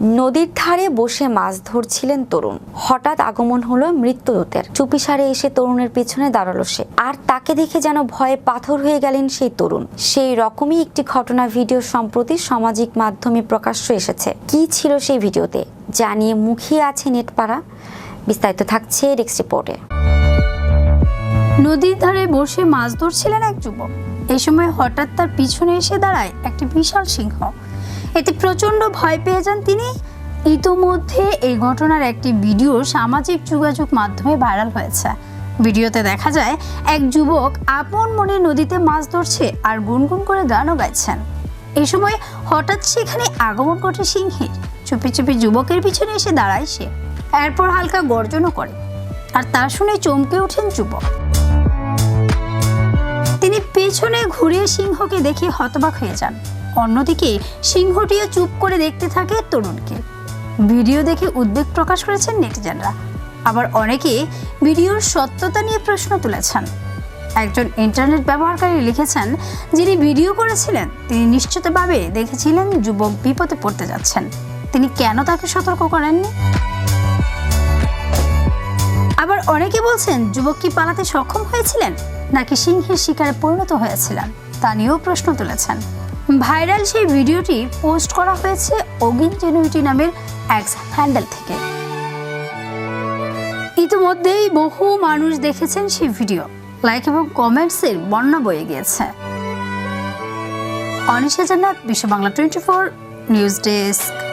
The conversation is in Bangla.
নদীর ধারে বসে মাছ ধরছিলেন তরুণ। হঠাৎ আগমন হলো মৃত্যুদূতের। চুপিসারে এসে তরুণের পেছনে দাঁড়াল সে। আর তাকে দেখে যেন ভয়ে পাথর হয়ে গেলেন সেই তরুণ। সেই রকমই একটি ঘটনা ভিডিও সম্প্রতি সামাজিক মাধ্যমে প্রকাশ্য এসেছে। কি ছিল সেই ভিডিওতে? জানিয়ে মুখিয়ে আছে নেটপাড়া। বিস্তারিত থাকছে ডেস্ক রিপোর্টে। নদীর ধারে বসে মাছ ধরছিলেন এক যুবক। এই সময় হঠাৎ তার পিছনে এসে দাঁড়ায় একটি বিশাল সিংহ। এতে প্রচণ্ড ভয় পেয়ে যান তিনি। ইতোমধ্যে এই ঘটনার একটি ভিডিও সামাজিক যোগাযোগ মাধ্যমে ভাইরাল হয়েছে। ভিডিওতে দেখা যায়, এক যুবক আপন মনে নদীতে মাছ ধরছে আর গুনগুন করে গানও গাইছেন। এই সময় হঠাৎ সেখানে আগমন ঘটে সিংহের। চুপি চুপি যুবকের পিছনে এসে দাঁড়ায় সে। এরপর হালকা গর্জনও করে। আর তা শুনে চমকে ওঠেন যুবক। তিনি পেছনে ঘুরে সিংহকে দেখে হতবাক হয়ে যান। অন্যদিকে সিংহটিও চুপ করে দেখতে থাকে তরুণকে। ভিডিও দেখে উদ্বেগ প্রকাশ করেছেন নেটিজেনরা। আবার অনেকে ভিডিওর সত্যতা নিয়ে প্রশ্ন তুলেছেন। একজন ইন্টারনেট ব্যবহারকারী লিখেছেন, যিনি ভিডিও করেছিলেন, তিনি নিশ্চিতভাবে দেখেছিলেন যুবক বিপদে পড়তে যাচ্ছেন। তিনি কেন তাকে সতর্ক করেননি? আবার অনেকে বলছেন, যুবক কি পালাতে সক্ষম হয়েছিলেন, নাকি সিংহের শিকারে পরিণত হয়েছিলেন? তা নিয়েও প্রশ্ন তুলেছেন। ভাইরাল সেই ভিডিওটি পোস্ট করা হয়েছে অগিন জেনুইটি নামের এক হ্যান্ডেল থেকে। ইতিমধ্যেই বহু মানুষ দেখেছেন সেই ভিডিও। লাইক এবং কমেন্টসের বন্যা বয়ে গিয়েছে। Anisha Jannat, Bishwa Bangla twenty four news desk